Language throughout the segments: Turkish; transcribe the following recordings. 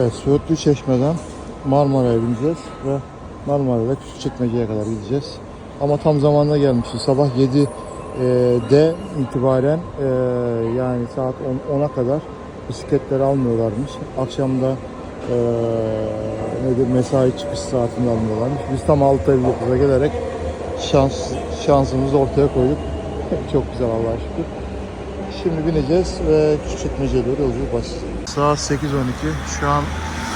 Evet, Söğütlü Çeşme'den Marmara'ya bineceğiz ve Marmara'da Küçükçekmece'ye kadar gideceğiz. Ama tam zamanında gelmişiz. Sabah 7'de itibaren e, yani saat 10 10'a kadar bisikletleri almıyorlarmış. Akşamda e, nedir mesai çıkış saatinde almıyorlarmış. Biz tam 6.59'a gelerek şans şansımızı ortaya koyduk. Çok güzel Allah'a şükür. Şimdi bineceğiz ve Küçükçekmece'ye doğru yolculuk başlayacak. Saat 8.12. Şu an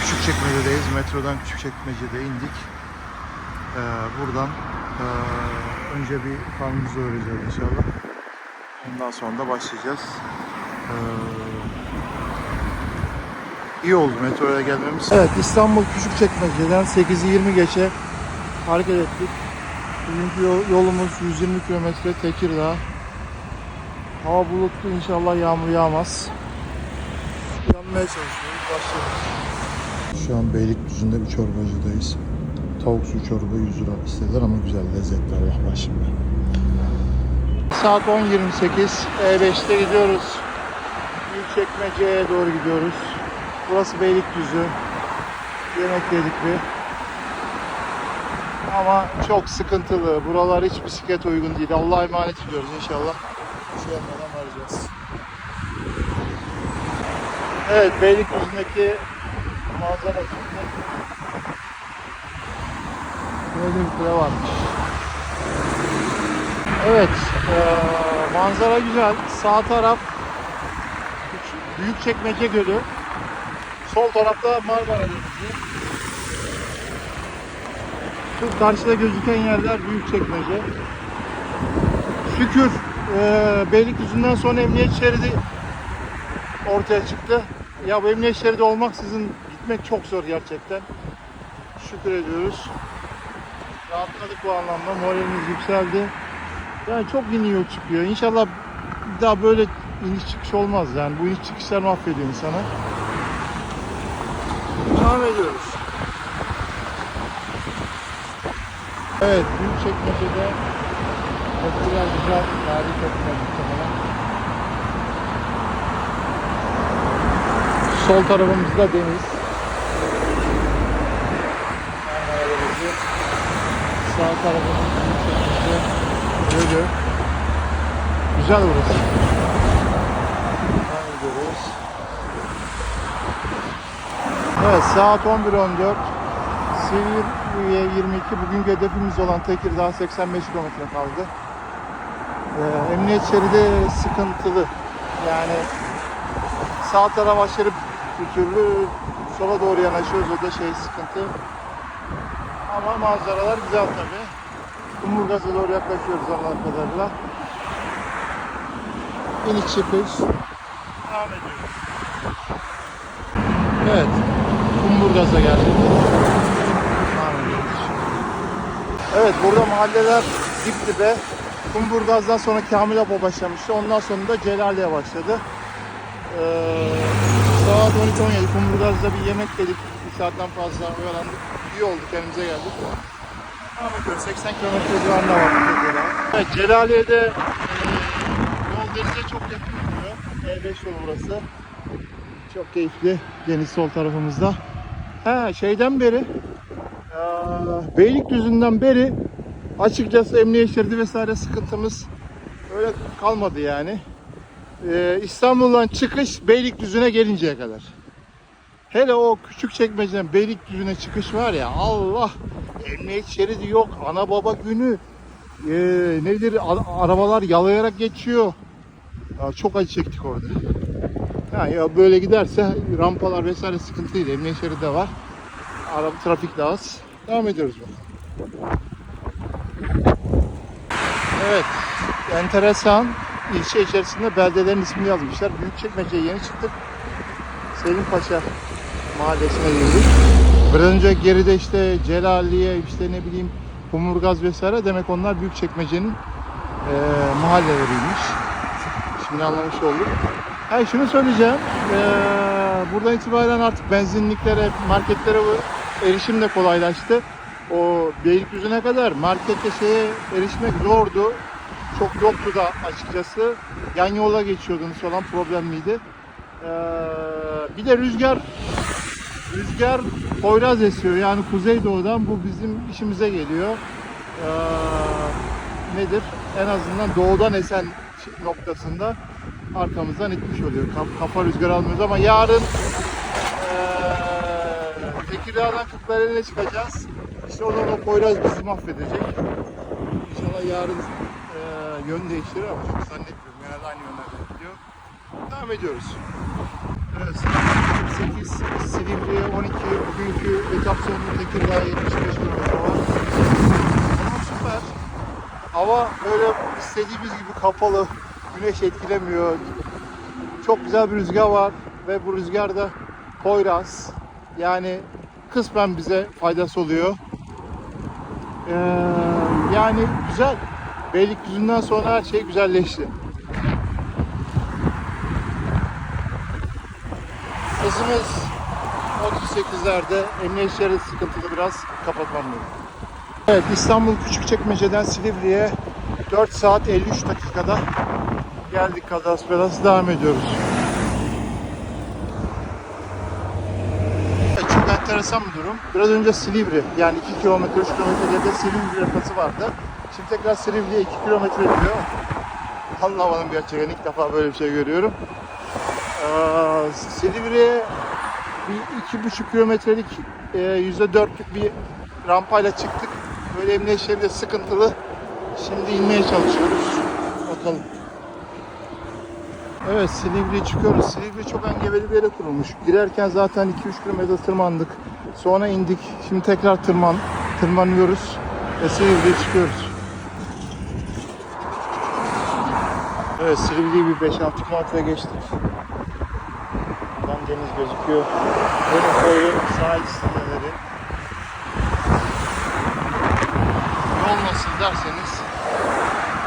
Küçükçekmece'deyiz. Metrodan Küçükçekmece'de indik. Ee, buradan ee, önce bir karnımızı öğreneceğiz inşallah. Ondan sonra da başlayacağız. Ee, iyi oldu metroya gelmemiz. Evet İstanbul Küçükçekmece'den 8'i 20 geçe hareket ettik. Bugünkü yol- yolumuz 120 kilometre Tekirdağ. Hava bulutlu inşallah yağmur yağmaz. Yanmaya çalışıyoruz. Başlıyoruz. Şu an Beylikdüzü'nde bir çorbacıdayız. Tavuk suyu çorba 100 lira istediler ama güzel lezzetler var şimdi. Saat 10.28. E5'te gidiyoruz. Büyükçekmece'ye doğru gidiyoruz. Burası Beylikdüzü. Yemek yedik bir. Ama çok sıkıntılı. Buralar hiç bisiklet uygun değil. Allah'a emanet ediyoruz inşallah. Şey yapmadan varacağız. Evet, Beylikdüzü'ndeki manzara. Böyle bir kule varmış. Evet, eee, manzara güzel. Sağ taraf Büyükçekmece Gölü. Sol tarafta Marmara Denizi. Şu karşıda gözüken yerler Büyükçekmece. Şükür eee Beylikdüzü'nden sonra emniyet şeridi ortaya çıktı. Ya bu emniyet şeridi olmaksızın gitmek çok zor gerçekten. Şükür ediyoruz. Rahatladık bu anlamda. Moralimiz yükseldi. Yani çok yeni yol çıkıyor. İnşallah bir daha böyle iniş çıkış olmaz. Yani bu iniş çıkışlar mahvediyor insanı. Devam ediyoruz. Evet, Büyükçekmece'de köprüler güzel, tarihi köprüler muhtemelen. Sol tarafımızda deniz. Sağ tarafımız Büyükçekmece Gölü. Güzel burası. Devam ediyoruz. Evet saat 11.14. Silivri'ye 22. Bugünkü hedefimiz olan Tekirdağ 85 kilometre kaldı. Ee, emniyet şeridi sıkıntılı. Yani sağ taraf aşırı bir türlü sola doğru yanaşıyoruz. O da şey sıkıntı. Ama manzaralar güzel tabii. Kumburgaz'a doğru yaklaşıyoruz Allah'ın kadarıyla. İniş çıkış. Devam ediyoruz. Evet. Kumburgaz'a geldik. Devam ediyoruz. Evet burada mahalleler dip dibe. Kumburgaz'dan sonra Kamilapa başlamıştı. Ondan sonra da Celaliye başladı. Ee, saat 12-17 Kumburgaz'da bir yemek yedik. Bir saatten fazla oyalandık. İyi oldu kendimize geldik. Ediyoruz. 80 kilometre civarında var. Evet Celaliye'de e, yol denize çok yakın duruyor. E5 yolu burası. Çok keyifli. Deniz sol tarafımızda. He şeyden beri eee, Beylikdüzü'nden beri açıkçası emniyet şeridi vesaire sıkıntımız öyle kalmadı yani. Eee, İstanbul'dan çıkış Beylikdüzü'ne gelinceye kadar. Hele o küçük çekmeceden Beylikdüzü'ne çıkış var ya Allah emniyet şeridi yok ana baba günü Eee, nedir arabalar yalayarak geçiyor. Ya çok acı çektik orada. Ha, ya böyle giderse rampalar vesaire sıkıntıydı. Emniyet şeridi de var. Araba trafik de az. Devam ediyoruz bakalım. Evet. Enteresan. İlçe içerisinde beldelerin ismini yazmışlar. Büyükçekmece'ye yeni çıktık. Selim Paşa mahallesine girdik. Biraz önce geride işte Celaliye, işte ne bileyim Kumurgaz vesaire demek onlar Büyükçekmece'nin eee mahalleleriymiş. Şimdi anlamış olduk. Hayır şunu söyleyeceğim. Eee buradan itibaren artık benzinliklere, marketlere erişim de kolaylaştı. O Beylikdüzü'ne kadar markette şeye erişmek zordu. Çok yoktu da açıkçası. Yan yola geçiyordunuz falan problemliydi. Eee bir de rüzgar Rüzgar Poyraz esiyor. Yani kuzeydoğudan bu bizim işimize geliyor. Ee, nedir? En azından doğudan esen noktasında arkamızdan itmiş oluyor. Kaf- Kafa rüzgar almıyoruz ama yarın ee, Tekirdağ'dan Kırklareli'ne çıkacağız. İşte o Poyraz bizi mahvedecek. İnşallah yarın ee, yön değiştirir ama çok zannetmiyorum. Genelde aynı yönlerde gidiyor. Devam ediyoruz. Evet, 8 Silivri'ye 12 bugünkü etap sonunda Tekirdağ'a 75 km var. Ama süper. Hava böyle istediğimiz gibi kapalı. Güneş etkilemiyor. Çok güzel bir rüzgar var ve bu rüzgar da Poyraz. Yani kısmen bize faydası oluyor. Ee, yani güzel. Beylikdüzü'nden sonra her şey güzelleşti. Hızımız 38'lerde. Emniyet şeridi sıkıntılı biraz kapatmam. Evet İstanbul Küçükçekmece'den Silivri'ye 4 saat 53 dakikada geldik kadas belas devam ediyoruz. Evet, çok enteresan bir durum. Biraz önce Silivri yani 2 kilometre 3 kilometre geride Silivri yakası vardı. Şimdi tekrar Silivri'ye 2 kilometre diyor. Anlamadım gerçekten ilk defa böyle bir şey görüyorum. Ee, Silivri'ye bir iki buçuk kilometrelik e, yüzde dörtlük bir rampayla çıktık. Böyle emniyet şeridi sıkıntılı. Şimdi inmeye çalışıyoruz. Bakalım. Evet Silivri'ye çıkıyoruz. Silivri çok engebeli bir yere kurulmuş. Girerken zaten 2-3 kilometre tırmandık. Sonra indik. Şimdi tekrar tırman, tırmanıyoruz. Ve Silivri'ye çıkıyoruz. Evet Silivri'yi bir 5-6 kilometre geçtik. Tam deniz gözüküyor. Böyle koyu sahil siteleri. Yol nasıl derseniz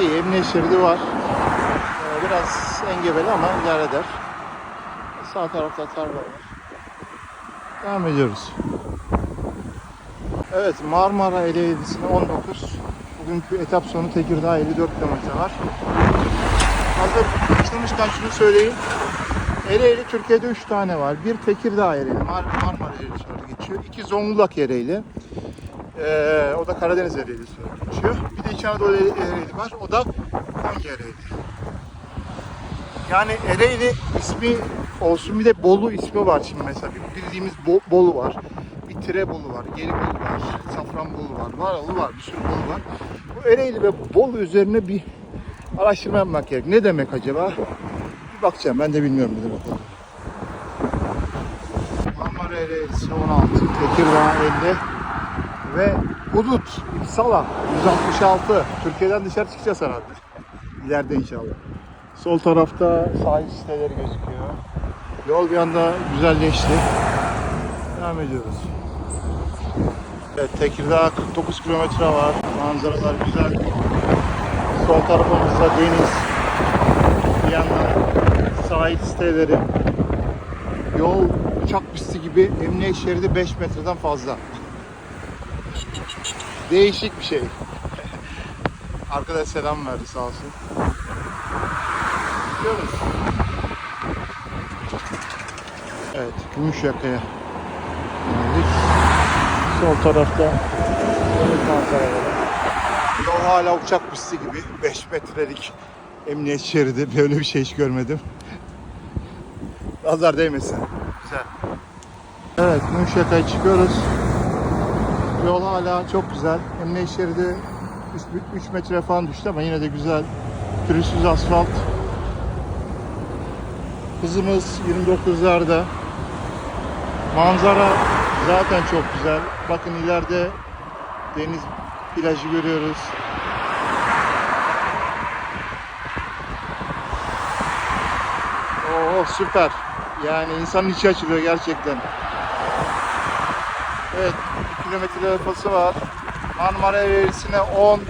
iyi emniyet şeridi var. Ee, Biraz engebeli ama idare eder. Sağ tarafta tarla var. Devam ediyoruz. Evet Marmara Ereğlisi'ne 19. Bugünkü etap sonu Tekirdağ 54 kilometre var. Hazır başlamışken şunu söyleyeyim. Ereğli Türkiye'de 3 tane var. Bir Tekirdağ Ereğli, Mar Marmara Ereğli olarak geçiyor. İki Zonguldak Ereğli. Ee, o da Karadeniz Ereğli olarak geçiyor. Bir de İç Anadolu Ereğli var. O da Konya Ereğli. Yani Ereğli ismi olsun bir de Bolu ismi var şimdi mesela. Bildiğimiz Bo- Bolu var. Bir Tirebolu var, Gelibolu var, Safranbolu var, Varalı var, bir sürü Bolu var. Bu Ereğli ve Bolu üzerine bir araştırma yapmak gerek. Ne demek acaba? Bir bakacağım. Ben de bilmiyorum ne demek. Marmara Ereğlisi 16, Tekirdağ 50 ve Hudut, İpsala 166. Türkiye'den dışarı çıkacağız herhalde. İleride inşallah. Sol tarafta sahil siteleri gözüküyor. Yol bir anda güzelleşti. Devam ediyoruz. Evet, Tekirdağ 49 kilometre var. Manzaralar güzel. Sol tarafımızda deniz. Bir yandan sahil siteleri. Yol uçak pisti gibi emniyet şeridi 5 metreden fazla. Değişik bir şey. Arkadaş selam verdi sağ olsun. Gidiyoruz. Evet, Gümüşyaka'ya geldik. Sol tarafta deniz manzaraları. Hala uçak pisti gibi 5 metrelik emniyet şeridi. Böyle bir şey hiç görmedim. Nazar değmesin. Güzel. Evet, Gümüşyaka'ya çıkıyoruz. Yol hala çok güzel. Emniyet şeridi 3 metre falan düştü ama yine de güzel. Pürüzsüz asfalt. Hızımız 29'larda. Manzara zaten çok güzel. Bakın ileride deniz plajı görüyoruz. Oo süper. Yani insanın içi açılıyor gerçekten. Evet, 1 kilometre lafası var. Marmara Ereğlisi'ne 10,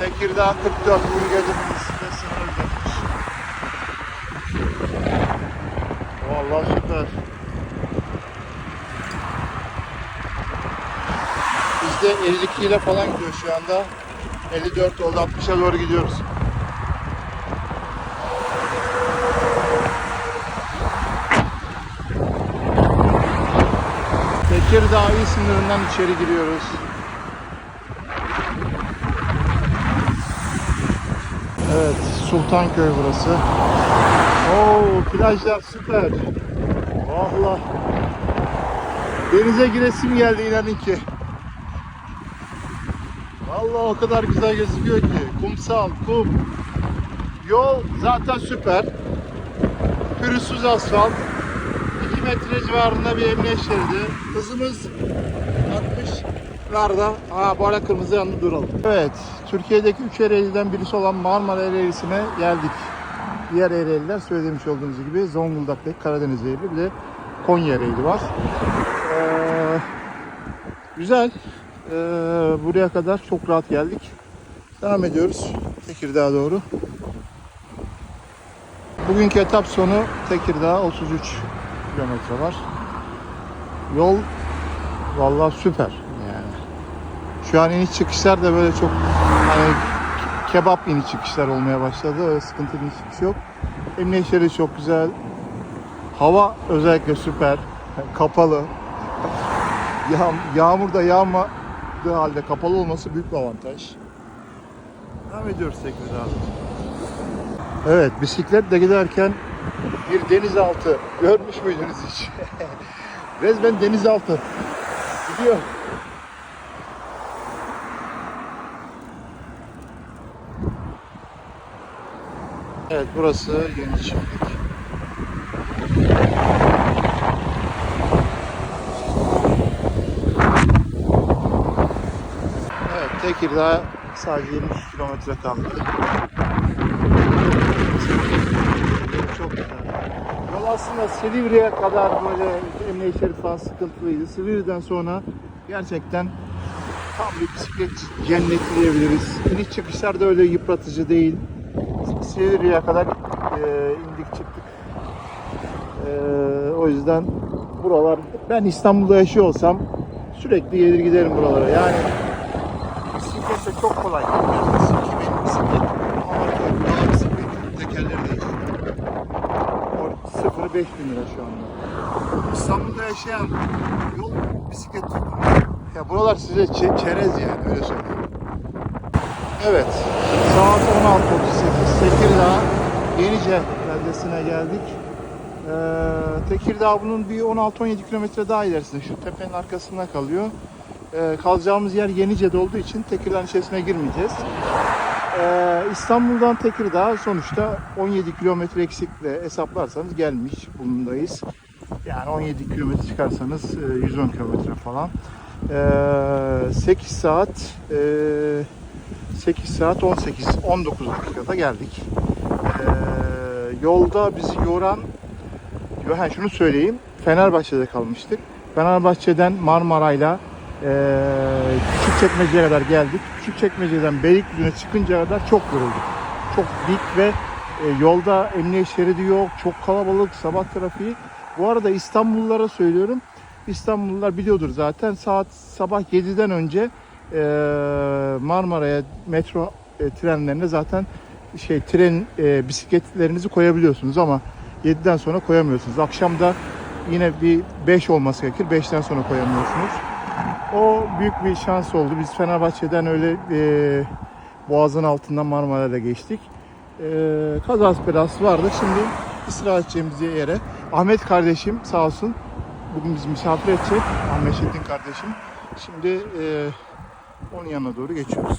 Tekirdağ 44, Ülgedimiz'de 0 demiş. Vallahi süper. Biz de 52 ile falan gidiyor şu anda. 54 oldu 60'a doğru gidiyoruz. Tekirdağ il sınırından içeri giriyoruz. Evet, Sultanköy burası. Oo, plajlar süper. Allah. Denize giresim geldi inanın ki. Vallahi o kadar güzel gözüküyor ki. Kumsal, kum. Yol zaten süper. Pürüzsüz asfalt. 2 metre civarında bir emniyet şeridi. Hızımız 60'larda. Aa bu ara kırmızı yanında duralım. Evet, Türkiye'deki 3 Ereğli'den birisi olan Marmara Ereğlisi'ne geldik. Diğer Ereğliler söylemiş olduğunuz gibi Zonguldak'taki Karadeniz Ereğli bir de Konya Ereğli var. Ee, güzel. Ee, buraya kadar çok rahat geldik. Devam ediyoruz Tekirdağ'a doğru. Bugünkü etap sonu Tekirdağ 33 kilometre var. Yol vallahi süper yani. Şu an iniş çıkışlar da böyle çok hani kebap iniş çıkışlar olmaya başladı. Öyle sıkıntılı iniş çıkış yok. Emniyet şeridi çok güzel. Hava özellikle süper. Kapalı. Yağ, yağmur da yağmadığı halde kapalı olması büyük bir avantaj. Devam ediyoruz Tekirdağ'a. Evet bisikletle giderken bir denizaltı görmüş müydünüz hiç? Resmen denizaltı. Gidiyor. Evet burası yeni çiftlik. Evet Tekirdağ sadece 23 kilometre kaldı. Çok güzel. Yol aslında Silivri'ye kadar böyle emniyet şeridi falan sıkıntılıydı. Silivri'den sonra gerçekten tam bir bisiklet cenneti diyebiliriz. İniş çıkışlar da öyle yıpratıcı değil. Silivri'ye kadar e, indik çıktık. E, o yüzden buralar ben İstanbul'da yaşıyor olsam sürekli gelir giderim buralara. Yani bisikletle çok kolay. Bisiklet benim bisiklet. Ama daha bisikletin tekerleri değişiyor. O sıfırı 5 bin lira şu anda. İstanbul'da yaşayan yol bisiklet tutmuyor. Ya buralar size çe- çerez yani öyle söyleyeyim. Evet. Saat 16.38. Tekirdağ Yenice beldesine geldik. Ee, Tekirdağ bunun bir 16-17 kilometre daha ilerisinde. Şu tepenin arkasında kalıyor. Ee, kalacağımız yer Yenice'de olduğu için Tekirdağ'ın içerisine girmeyeceğiz. Ee, İstanbul'dan Tekirdağ sonuçta 17 kilometre eksikle hesaplarsanız gelmiş bulundayız. Yani 17 kilometre çıkarsanız e, 110 kilometre falan. Ee, 8 saat e, 8 saat 18 19 dakikada geldik. Yolda bizi yoran yo- ha, şunu söyleyeyim. Fenerbahçe'de kalmıştık. Fenerbahçe'den Marmaray'la e, Küçükçekmece'ye kadar geldik. Küçükçekmece'den Beylikdüzü'ne çıkıncaya kadar çok yorulduk. Çok dik ve e, yolda emniyet şeridi yok. Çok kalabalık sabah trafiği. Bu arada İstanbullulara söylüyorum. İstanbullular biliyordur zaten. Saat sabah 7'den önce e, Marmara'ya metro e, trenlerine zaten şey tren e, bisikletlerinizi koyabiliyorsunuz ama 7'den sonra koyamıyorsunuz. Akşam da yine bir 5 olması gerekir. 5'ten sonra koyamıyorsunuz. O büyük bir şans oldu. Biz Fenerbahçe'den öyle e, Boğaz'ın altından Marmara'da geçtik. E, kazası belası vardı. Şimdi istirahat edeceğimiz yere Ahmet kardeşim sağ olsun bugün bizi misafir edecek. Ahmet Çetin kardeşim. Şimdi e, onun yanına doğru geçiyoruz.